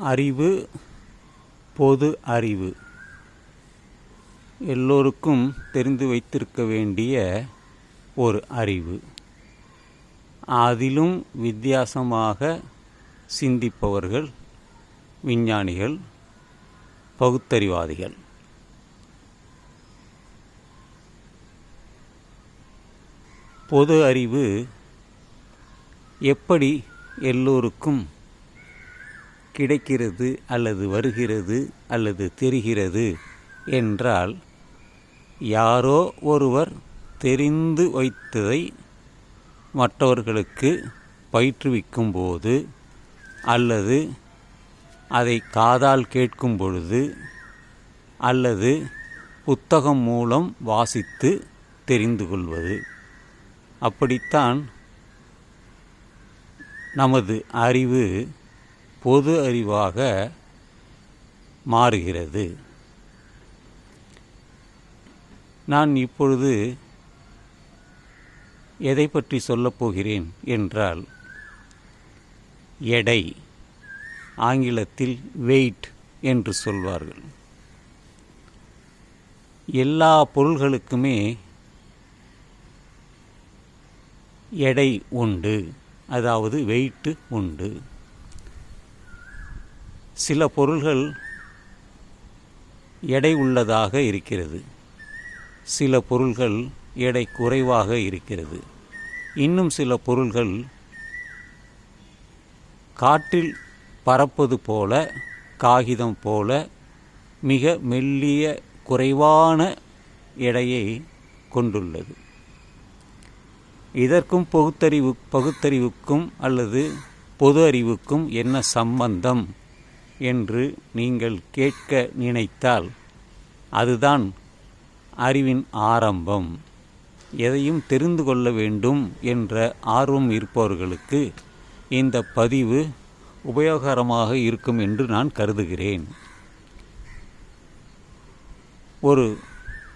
அறிவு பொது அறிவு. எல்லோருக்கும் தெரிந்து வைத்திருக்க வேண்டிய ஒரு அறிவு. அதிலும் வித்தியாசமாக சிந்திப்பவர்கள் விஞ்ஞானிகள் பகுத்தறிவாதிகள். பொது அறிவு எப்படி எல்லோருக்கும் கிடைக்கிறது அல்லது வருகிறது அல்லது தெரிகிறது என்றால் யாரோ ஒருவர் தெரிந்து வைத்ததை மற்றவர்களுக்கு பயிற்றுவிக்கும் போது அல்லது அதை காதால் கேட்கும் பொழுது அல்லது புத்தகம் மூலம் வாசித்து தெரிந்து கொள்வது. அப்படித்தான் நமது அறிவு பொது அறிவாக மாறுகிறது. நான் இப்பொழுது எதை பற்றி சொல்லப் போகிறேன் என்றால் எடை ஆங்கிலத்தில் வெயிட் என்று சொல்வார்கள். எல்லா பொருள்களுக்குமே எடை உண்டு அதாவது வெயிட்டு உண்டு. சில பொருள்கள் எடை உள்ளதாக இருக்கிறது. சில பொருள்கள் எடை குறைவாக இருக்கிறது. இன்னும் சில பொருள்கள் காற்றில் பறப்பது போல காகிதம் போல மிக மெல்லிய குறைவான எடையை கொண்டுள்ளது. இதற்கும் பகுத்தறிவு பகுத்தறிவுக்கும் அல்லது பொது அறிவுக்கும் என்ன சம்பந்தம்? என்று நீங்கள் கேட்க நினைத்தால் அதுதான் அறிவின் ஆரம்பம். எதையும் தெரிந்து கொள்ள வேண்டும் என்ற ஆர்வம் இருப்பவர்களுக்கு இந்த பதிவு உபயோகரமாக இருக்கும் என்று நான் கருதுகிறேன். ஒரு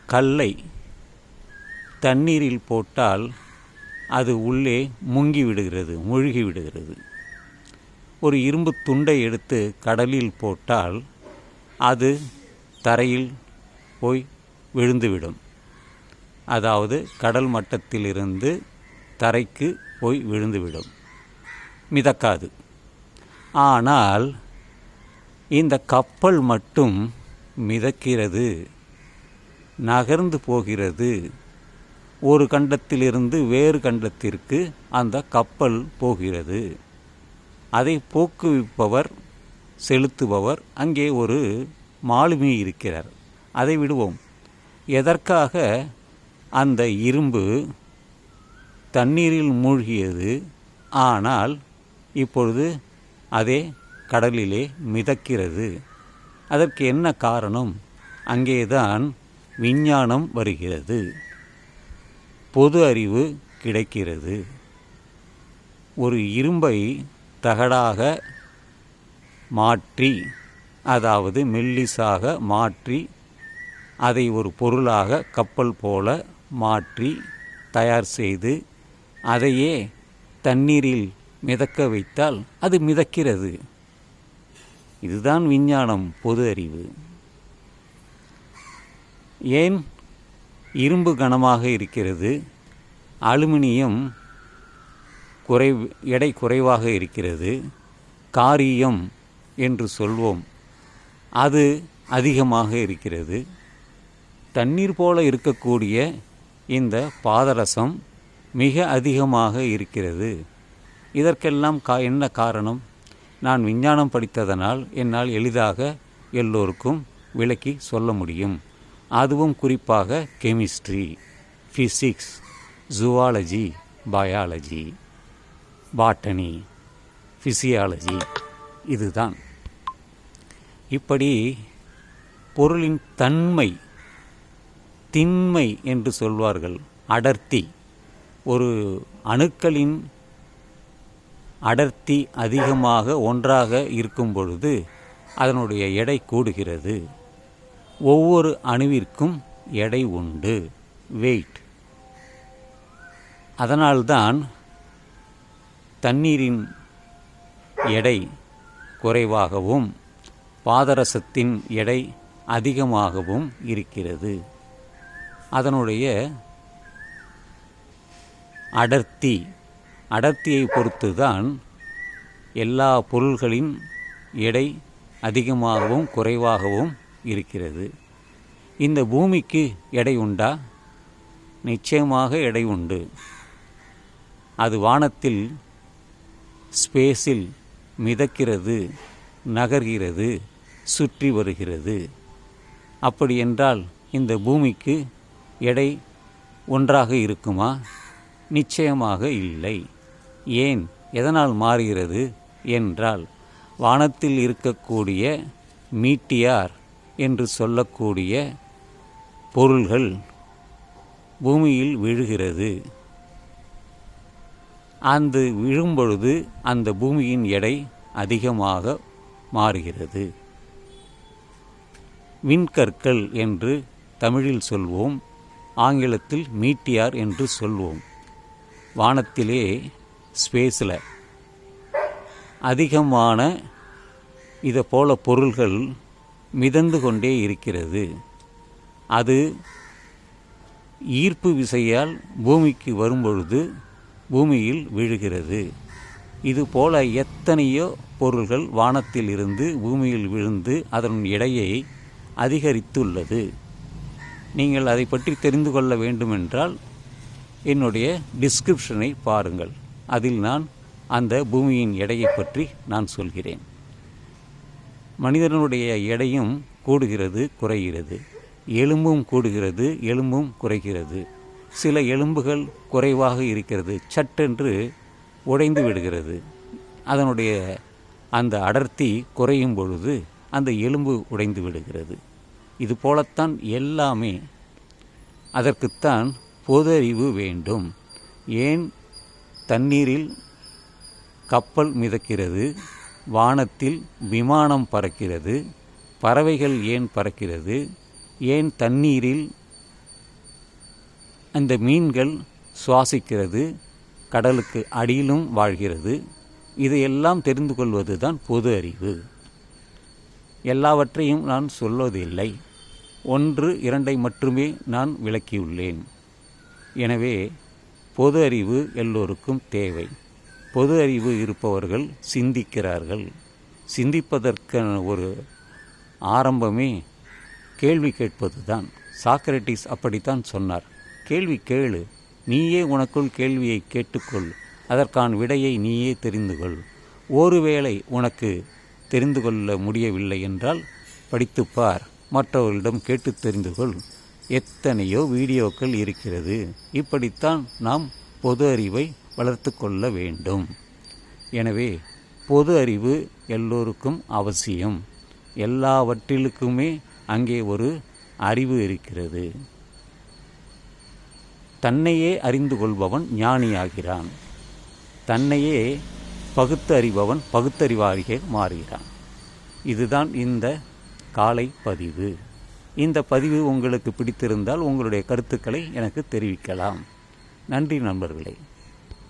கல்லை தண்ணீரில் போட்டால் அது உள்ளே முங்கி விடுகிறது மூழ்கி விடுகிறது ஒரு இரும்பு துண்டை எடுத்து கடலில் போட்டால் அது தரையில் போய் விழுந்துவிடும். அதாவது கடல் மட்டத்திலிருந்து தரைக்கு போய் விழுந்துவிடும். மிதக்காது. ஆனால் இந்த கப்பல் மட்டும் மிதக்கிறது நகர்ந்து போகிறது. ஒரு கண்டத்திலிருந்து வேறு கண்டத்திற்கு அந்த கப்பல் போகிறது. அதை போக்குவிப்பவர் செலுத்துபவர் அங்கே ஒரு மாலுமி இருக்கிறார். அதை விடுவோம். எதற்காக? அந்த இரும்பு தண்ணீரில் மூழ்கியது. ஆனால் இப்பொழுது அதே கடலிலே மிதக்கிறது. அதற்கு என்ன காரணம்? அங்கேதான் விஞ்ஞானம் வருகிறது. பொது அறிவு கிடைக்கிறது. ஒரு இரும்பை தகடாக மாற்றி அதாவது மெல்லிசாக மாற்றி அதை ஒரு பொருளாக கப்பல் போல மாற்றி தயார் செய்து அதையே தண்ணீரில் மிதக்க வைத்தால் அது மிதக்கிறது. இதுதான் விஞ்ஞானம் பொது அறிவு. ஏன் இரும்பு கனமாக இருக்கிறது? அலுமினியம் குறை எடை குறைவாக இருக்கிறது. காரியம் என்று சொல்வோம். அது அதிகமாக இருக்கிறது. தண்ணீர் போல இருக்கக்கூடிய இந்த பாதரசம் மிக அதிகமாக இருக்கிறது. இதற்கெல்லாம் கா என்ன காரணம்? நான் விஞ்ஞானம் படித்ததனால் என்னால் எளிதாக எல்லோருக்கும் விளக்கி சொல்ல முடியும். அதுவும் குறிப்பாக chemistry physics zoology biology. Botany physiology இதுதான். இப்படி பொருளின் தன்மை திண்மை என்று சொல்வார்கள். அடர்த்தி ஒரு அணுக்களின் அடர்த்தி அதிகமாக ஒன்றாக இருக்கும் பொழுது அதனுடைய எடை கூடுகிறது. ஒவ்வொரு அணுவிற்கும் எடை உண்டு வெயிட் அதனால்தான் தண்ணீரின் எடை குறைவாகவும் பாதரசத்தின் எடை அதிகமாகவும் இருக்கிறது. அதனுடைய அடர்த்தி அடர்த்தியை பொறுத்துதான் எல்லா பொருள்களின் எடை அதிகமாகவும் குறைவாகவும் இருக்கிறது. இந்த பூமிக்கு எடை உண்டா? நிச்சயமாக எடை உண்டு. அது வானத்தில் ஸ்பேஸில் மிதக்கிறது நகர்கிறது சுற்றி வருகிறது. அப்படி என்றால் இந்த பூமிக்கு எடை ஒன்றாக இருக்குமா? நிச்சயமாக இல்லை. ஏன் எதனால் மாறுகிறது என்றால் வானத்தில் இருக்கக்கூடிய மீட்டியார் என்று சொல்லக்கூடிய பொருள்கள் பூமியில் விழுகிறது. அந்த விழும்பொழுது அந்த பூமியின் எடை அதிகமாக மாறுகிறது. விண்கற்கள் என்று தமிழில் சொல்வோம் ஆங்கிலத்தில் மீட்டியார் என்று சொல்வோம். வானத்திலே ஸ்பேஸில். அதிகமான இதை போல பொருள்கள் மிதந்து கொண்டே இருக்கிறது. அது ஈர்ப்பு விசையால் பூமிக்கு வரும்பொழுது பூமியில் விழுகிறது. இது போல எத்தனையோ பொருள்கள் வானத்தில் இருந்து பூமியில் விழுந்து அதன் எடையை அதிகரித்துள்ளது. நீங்கள் அதை பற்றி தெரிந்து கொள்ள வேண்டுமென்றால் என்னுடைய டிஸ்கிரிப்ஷனை பாருங்கள். அதில் நான் அந்த பூமியின் எடையை பற்றி நான் சொல்கிறேன். மனிதனுடைய எடையும் கூடுகிறது குறைகிறது. எலும்பும் கூடுகிறது எலும்பும் குறைகிறது. சில எலும்புகள் குறைவாக இருக்கிறது. சட்டென்று உடைந்து விடுகிறது. அதனுடைய அந்த அடர்த்தி குறையும் பொழுது அந்த எலும்பு உடைந்து விடுகிறது. இது போலத்தான் எல்லாமே அதற்குத்தான் பொது அறிவு வேண்டும். ஏன் தண்ணீரில் கப்பல் மிதக்கிறது வானத்தில் விமானம் பறக்கிறது பறவைகள் ஏன் பறக்கிறது ஏன் தண்ணீரில் அந்த மீன்கள் சுவாசிக்கிறது கடலுக்கு அடியிலும் வாழ்கிறது. இதையெல்லாம் தெரிந்து கொள்வது தான் பொது அறிவு. எல்லாவற்றையும் நான் சொல்வதில்லை. ஒன்று இரண்டை மட்டுமே நான் விளக்கியுள்ளேன். எனவே பொது அறிவு எல்லோருக்கும் தேவை. பொது அறிவு இருப்பவர்கள் சிந்திக்கிறார்கள். சிந்திப்பதற்கான ஒரு ஆரம்பமே கேள்வி கேட்பது தான் சாக்ரட்டிஸ் அப்படித்தான் சொன்னார். கேள்வி கேளு. நீயே உனக்குள் கேள்வியை கேட்டுக்கொள். அதற்கான விடையை நீயே தெரிந்து கொள் ஒருவேளை உனக்கு தெரிந்து கொள்ள முடியவில்லை என்றால் படித்துப்பார். மற்றவர்களிடம் கேட்டு தெரிந்து கொள் எத்தனையோ வீடியோக்கள் இருக்கிறது. இப்படித்தான் நாம் பொது அறிவை வளர்த்து கொள்ள வேண்டும். எனவே பொது அறிவு எல்லோருக்கும் அவசியம். எல்லாவற்றிலுக்குமே அங்கே ஒரு அறிவு இருக்கிறது. தன்னையே அறிந்து கொள்பவன் ஞானியாகிறான். தன்னையே பகுத்தறிபவன் பகுத்தறிவாரிக மாறுகிறான். இதுதான் இந்த காலை பதிவு. இந்த பதிவு உங்களுக்கு பிடித்திருந்தால் உங்களுடைய கருத்துக்களை எனக்கு தெரிவிக்கலாம். நன்றி நண்பர்களே.